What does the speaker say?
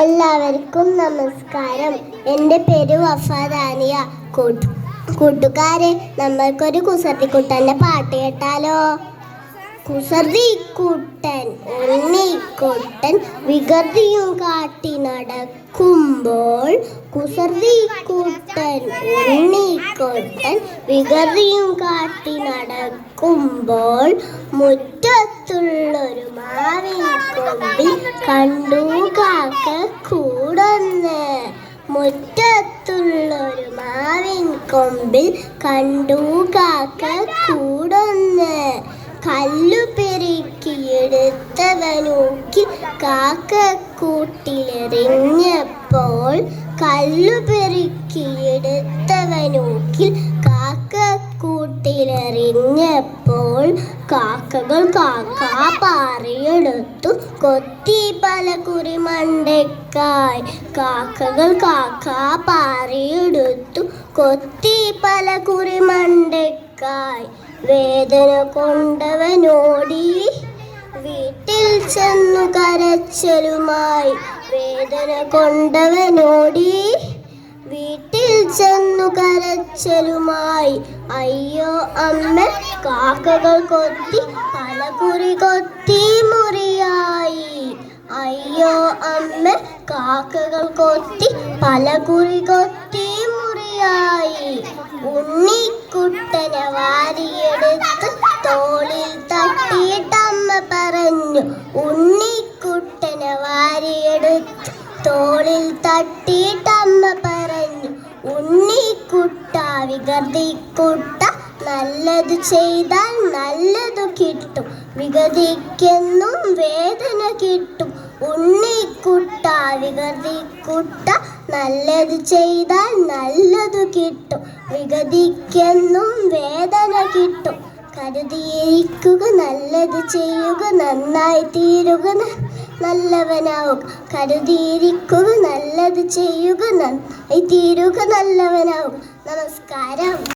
എല്ലാവർക്കും നമസ്കാരം. എന്റെ പേര് വഫാദാനിയ. കൂട്ട് കൂട്ടുകാരെ നമ്മൾക്കൊരു കുസൃതിക്കുട്ടന്റെ പാട്ട് കേട്ടാലോ? കുസൃതിക്കുട്ടൻ ഉണ്ണിക്കുട്ടൻ വികൃതിയും കാട്ടി നടക്കുമ്പോൾ കുസൃതിക്കുട്ടൻ ഉണ്ണിക്കുട്ടൻ വികൃതിയും കാട്ടി നടക്കുമ്പോൾ മുറ്റത്തുള്ളൊരു മാവിൻ കൊമ്പിൽ കണ്ടു കാക്ക കൂടൊന്ന് മുറ്റത്തുള്ളൊരു മാവിൻ കൊമ്പിൽ കണ്ടു കാക്ക കൂടൊന്ന്. കല്ലു പെരുക്കിയെടുത്തവനൂക്കി കാക്ക കൂട്ടിലെറിഞ്ഞപ്പോൾ കല്ലു പെരുക്കിയെടുത്തവനൂക്കിൽ കാക്ക കൂട്ടിലെറിഞ്ഞപ്പോൾ കാക്കകൾ കാക്ക പാറിയെടുത്തു. കൊത്തി പല കുറിമണ്ടയ്ക്കായി കാക്കകൾ കാക്ക പാറിയെടുത്തു. കൊത്തി പല കുറിമണ്ടയ്ക്കായി വേദന കൊണ്ടവനോടി. വീട്ടിൽ ചെന്നു കരച്ചലുമായി വേദന കൊണ്ടവനോടി. കരച്ചലുമായി അയ്യോ അമ്മ കാക്കകൾ കൊത്തി പലകുറി കൊത്തി മുറിയായി. അയ്യോ അമ്മ കാക്കകൾ കൊത്തി പലകുറി കൊത്തി മുറിയായി. ഉണ്ണിക്കുട്ടനെ വാരിയെടുത്ത് തോളിൽ തട്ടിയിട്ടമ്മ പറഞ്ഞു ഉണ്ണിക്കുട്ടനെ വാരിയെടുത്ത് തോളിൽ തട്ടിയിട്ടമ്മ പറഞ്ഞു ഉണ്ണിക്കുട്ട വികൃതിക്കുട്ട നല്ലത് ചെയ്താൽ നല്ലത് കിട്ടും. വികൃതിക്കെന്നും വേദന കിട്ടും. ഉണ്ണിക്കുട്ട വികൃതിക്കുട്ട നല്ലത് ചെയ്താൽ നല്ലത് കിട്ടും. വികൃതിക്കെന്നും വേദന കിട്ടും. കരുതിയിരിക്കുക നല്ലത് ചെയ്യുക നന്നായി തീരുക നല്ലവനാവുക കരുതിയിരിക്കുക നല്ലത് ചെയ്യുക നന്നായി തീരുക നല്ലവനാവുക നമസ്കാരം.